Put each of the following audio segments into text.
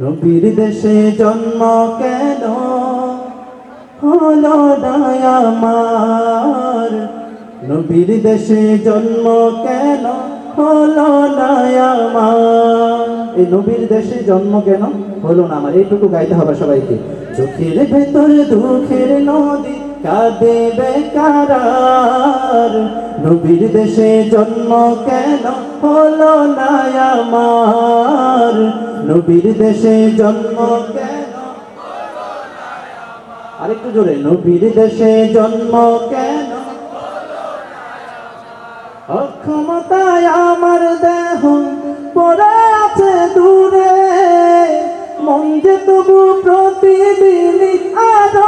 নবীর দেশে জন্ম কেন? হলো আমার। নবীর দেশে জন্ম কেন? হলো আমার। এই নবীর দেশে জন্ম কেন? হলো না আমার। এইটুকু গাইতে হবে সবাইকে। চোখের ভেতর, দুঃখের নদী কাঁদে বেকার নবীর দেশে জন্ম কেন? হলো না আমার। নবীর দেশে জন্ম কেন? আরেকটু জোরে, নবীর দেশে জন্ম কেন? অক্ষমতায় আমার দেহ পড়ে আছে দূরে। মন যে তবু প্রতিদিন আরও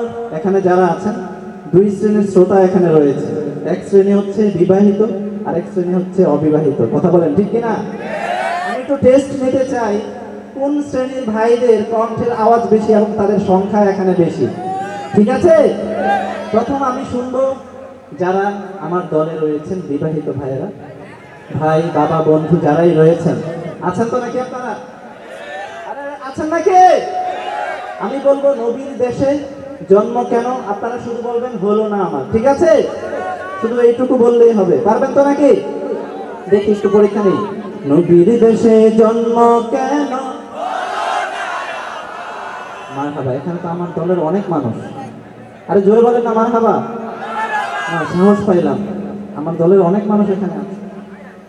এখানে যারা আছেন, দুই শ্রেণির শ্রোতা এখানে রয়েছে। এক শ্রেণি হচ্ছে বিবাহিত আর এক শ্রেণি হচ্ছে অবিবাহিত। কথা বলেন ঠিক কিনা? আমি একটু টেস্ট নিতে চাই, কোন শ্রেণির ভাইদের কণ্ঠের আওয়াজ বেশি এবং তাদের সংখ্যা এখানে বেশি? ঠিক আছে? প্রথম আমি শুনব যারা আমার দলে রয়েছেন বিবাহিত ভাইয়েরা। ভাই, বাবা, বন্ধু যারাই রয়েছেন। আছেন তো নাকি আপনারা? আছেন নাকি? আমি বলব নবীর দেশে জন্ম কেন? আপনারা শুধু বলবেন, হলো না আমার। ঠিক আছে? শুধু এইটুকু বললেই হবে। পারবেন তো নাকি? দেখি, একটু পরীক্ষা নেই। নবীর দেশে জন্ম কেন? মার হাবা এখানে তো আমার দলের অনেক মানুষ। আরে জোরে বলেন না মার হাবা সাহস পাইলাম। আমার দলের অনেক মানুষ এখানে আছে।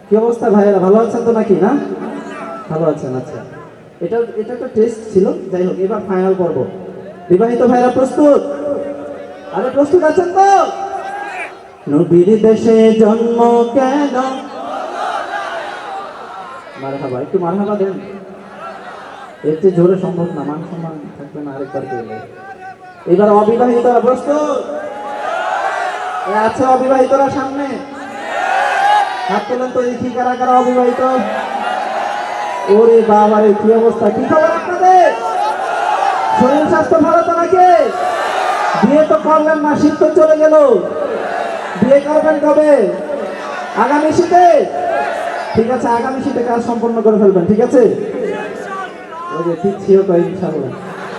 কি অবস্থা, ভাইয়েরা? ভালো আছেন তো নাকি, না? ভালো আছেন আচ্ছা। এটা এটা একটা টেস্ট ছিল। যাই হোক, এবার ফাইনাল পর্ব। বিবাহিত ভাইরা প্রস্তুত? আরে প্রস্তুত আছেন তো? নবীর দেশে জন্ম কেন? মারহাবা, একটু মারহাবা দেন। এর চেয়ে জোরে সম্ভব না, মান সম্মান থাকবে না আরেকবার করলে এবার অবিবাহিতরা প্রস্তুত? আছে অবিবাহিতরা সামনে। হাত তোলেন তো দেখি কারা কারা অবিবাহিত। ওরে বাবারে, কি অবস্থা? কি খবর? শরীর স্বাস্থ্য ভালো তো নাকি? বিয়ে তো করলেন না, শীত তো চলে গেল। বিয়ে করবেন কবে? আগামী শীতে? ঠিক আছে, আগামী শীতে কাজ সম্পন্ন করে ফেলবেন, ঠিক আছে?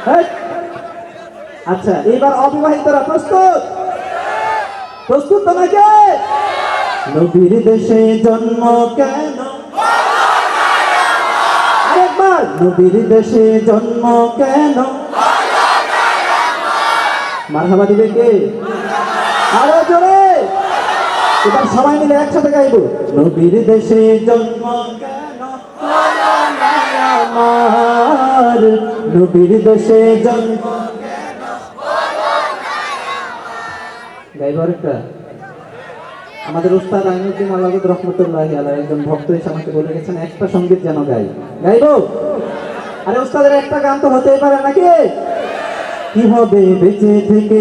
হেই! আচ্ছা এবার অবিবাহিতরা প্রস্তুত? প্রস্তুত তো নাকি? নবীর দেশে জন্ম কেন? আরেকবার! নবীর দেশে জন্ম কেন? মারহাবা দিবে কে আরও জোরে। এবার সবাই মিলে একসাথে গাইবো। নবীর দেশে জন্ম নবীর দেশে জন্ম গাইব আরেকটা। আমাদের উস্তাদ আইনুদ্দিন আল্লাহ রহমতুল্লাহ আল্লাহ একজন ভক্ত এসে আমাকে বলে গেছেন, একটা সংগীত যেন গাই। গাইবো? আরে উস্তাদের একটা গান তো হতেই পারে নাকি? কি হবে বেঁচে থেকে